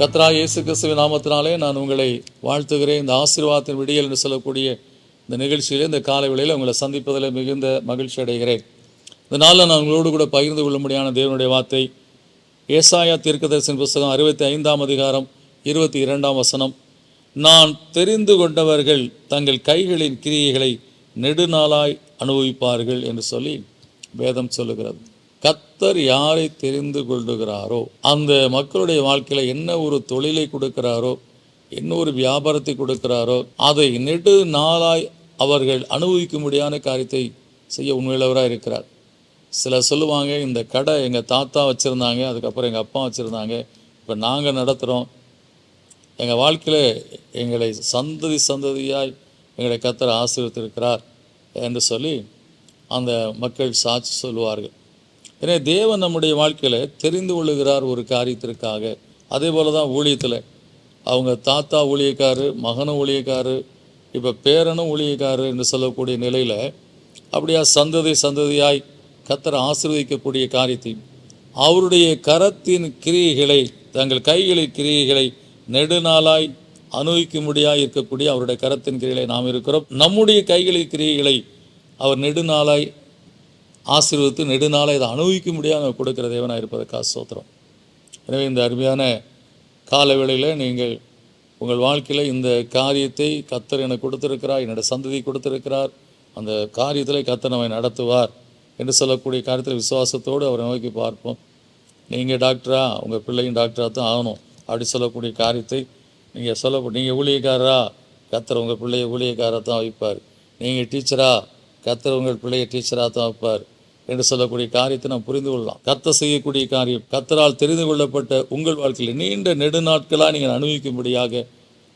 கத்ரா இயேசு கிறிஸ்துவின் நாமத்தினாலே நான் உங்களை வாழ்த்துகிறேன். இந்த ஆசீர்வாதத்தின் விடியல் என்று சொல்லக்கூடிய இந்த நிகழ்ச்சியிலே இந்த காலை வேளையில் உங்களை சந்திப்பதில் மிகுந்த மகிழ்ச்சி அடைகிறேன். இந்த நாளில் நான் உங்களோடு கூட பகிர்ந்து கொள்ளும்படியான தேவனுடைய வார்த்தை ஏசாயா தீர்க்கதரிசன புஸ்தகம் அறுபத்தி ஐந்தாம் அதிகாரம் இருபத்தி இரண்டாம் வசனம். நான் தெரிந்து கொண்டவர்கள் தங்கள் கைகளின் கிரியைகளை நெடுநாளாய் அனுபவிப்பார்கள் என்று சொல்லி வேதம் சொல்லுகிறது. கத்தர் யாரை தெரிந்து கொள்ளுகிறாரோ அந்த மக்களுடைய வாழ்க்கையில் என்ன ஒரு தொழிலை கொடுக்கிறாரோ என்ன ஒரு வியாபாரத்தை கொடுக்கிறாரோ அதை நெடு நாளாய் அவர்கள் அனுபவிக்கும்படியான காரியத்தை செய்ய உண்மையுள்ளவராக இருக்கிறார். சிலர் சொல்லுவாங்க இந்த கடை எங்கள் தாத்தா வச்சுருந்தாங்க அதுக்கப்புறம் எங்கள் அப்பா வச்சுருந்தாங்க இப்போ நாங்கள் நடத்துகிறோம் எங்கள் வாழ்க்கையில் எங்களை சந்ததி சந்ததியாய் எங்களை கத்தர் ஆசீர்வத்திருக்கிறார் என்று சொல்லி அந்த மக்கள் சாட்சி சொல்லுவார்கள். எனவே தேவன் நம்முடைய வாழ்க்கையில் தெரிந்து கொள்ளுகிறார் ஒரு காரியத்திற்காக. அதே போல தான் ஊழியத்தில். அவங்க தாத்தா ஊழியக்காரு மகனும் ஊழியக்காரு இப்போ பேரனும் ஊழியக்காரு என்று சொல்லக்கூடிய நிலையில் அப்படியா சந்ததி சந்ததியாய் கத்தரை ஆசிர்வதிக்கக்கூடிய காரியத்தை அவருடைய கரத்தின் கிரியைகளை தங்கள் கைகளின் கிரியைகளை நெடுநாளாய் அனுபவிக்கும்படியாய் இருக்கக்கூடிய அவருடைய கரத்தின் கிரியைகளை நாம் இருக்கிறோம். நம்முடைய கைகளின் கிரியைகளை அவர் நெடுநாளாய் ஆசீர்வதித்து நெடுநாளை இதை அனுபவிக்க முடியாத கொடுக்கிற தேவனாக இருப்பதற்காக சோத்திரம் எனவே இந்த அருமையான கால வேளையில் நீங்கள் உங்கள் வாழ்க்கையில் இந்த காரியத்தை கத்தர் எனக்கு கொடுத்திருக்கிறார் என்னோட சந்ததி கொடுத்திருக்கிறார் அந்த காரியத்தில் கத்தர் நம்மை நடத்துவார் என்று சொல்லக்கூடிய காரியத்தில் விசுவாசத்தோடு அவரை நோக்கி பார்ப்போம். நீங்கள் டாக்டரா உங்கள் பிள்ளையும் டாக்டராக தான் ஆகணும். அப்படி சொல்லக்கூடிய காரியத்தை நீங்கள் சொல்ல நீங்கள் ஊழியக்காரரா கத்தர் உங்கள் பிள்ளையை ஊழியக்காராக தான் வைப்பார். நீங்கள் டீச்சரா கத்தர் உங்கள் பிள்ளையை டீச்சராக தான் வைப்பார். என்று சொல்லக்கூடிய காரியத்தை நாம் புரிந்து கொள்ளலாம். கத்த செய்யக்கூடிய காரியம் கத்தரால் தெரிந்து கொள்ளப்பட்ட உங்கள் வாழ்க்கையில் நீண்ட நெடுநாட்களாக நீங்கள் அனுபவிக்கும்படியாக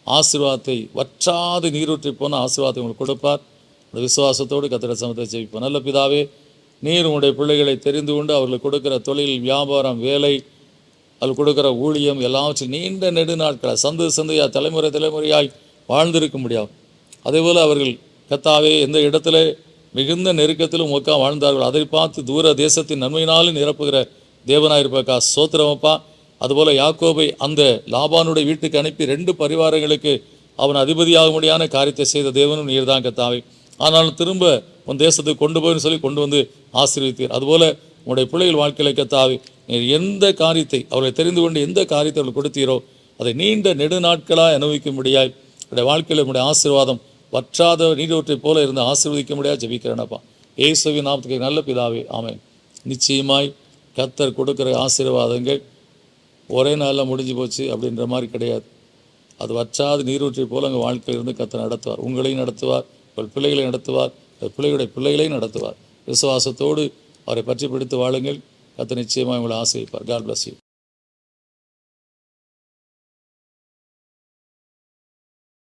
ஆசீர்வாதத்தை வற்றாது நீரூற்றி போன ஆசீர்வாதத்தை உங்களுக்கு கொடுப்பார். அந்த விசுவாசத்தோடு கத்திர சமத்தை ஜெயிப்போம் நல்ல பிதாவே நீர் உங்களுடைய பிள்ளைகளை தெரிந்து கொண்டு அவர்களுக்கு கொடுக்கிற தொழில் வியாபாரம் வேலை அவர்கள் கொடுக்கிற ஊழியம் எல்லாவற்றையும் நீண்ட நெடுநாட்களை சந்து சந்தையாக தலைமுறை தலைமுறையாய் வாழ்ந்திருக்க முடியாது அதேபோல் அவர்கள் கத்தாவே எந்த இடத்துல மிகுந்த நெருக்கத்திலும் ஒக்கா வாழ்ந்தார்கள். அதை பார்த்து தூர தேசத்தின் நன்மையினாலும் நிரப்புகிற தேவனாயிருப்பக்கா சோத்திரமப்பா அதுபோல் யாக்கோபை அந்த லாபானுடைய வீட்டுக்கு அனுப்பி ரெண்டு பரிவாரங்களுக்கு அவன் அதிபதியாகும்படியான காரியத்தை செய்த தேவனும் நீர் நீர்தான் கத்தாவை ஆனாலும் திரும்ப உன் தேசத்துக்கு கொண்டு போய்னு சொல்லி கொண்டு வந்து ஆசீர்வித்தீர் அதுபோல் உங்களுடைய பிள்ளைகள் வாழ்க்கையில கத்தாவை நீர் எந்த காரியத்தை அவர்களை தெரிந்து கொண்டு எந்த காரியத்தை அவர்கள் கொடுத்தீரோ அதை நீண்ட நெடுநாட்களாக அனுபவிக்கும்படியாய் உடைய வாழ்க்கையில் உங்களுடைய ஆசீர்வாதம் வற்றாத நீரூற்றைப் போல இருந்து ஆசீர்வதிக்க முடியாது. ஜபிக்கிறேனப்பா. ஏசுவின் நாமத்துக்கு நல்ல பிதாவே. ஆமென். நிச்சயமாய் கத்தர் கொடுக்குற ஆசீர்வாதங்கள் ஒரே நாளில் முடிஞ்சு போச்சு அப்படின்ற மாதிரி கிடையாது. அது வற்றாத நீரூற்றை போல உங்கள் வாழ்க்கையில் இருந்து கத்தர் நடத்துவார். உங்களையும் நடத்துவார். உங்கள் பிள்ளைகளை நடத்துவார். உங்கள் பிள்ளைகளுடைய பிள்ளைகளையும் நடத்துவார். விசுவாசத்தோடு அவரை பற்றி பிடித்து வாழுங்கள். கத்தர் நிச்சயமாக உங்களை ஆசிரியப்பார் காட் பிளஸ் யூ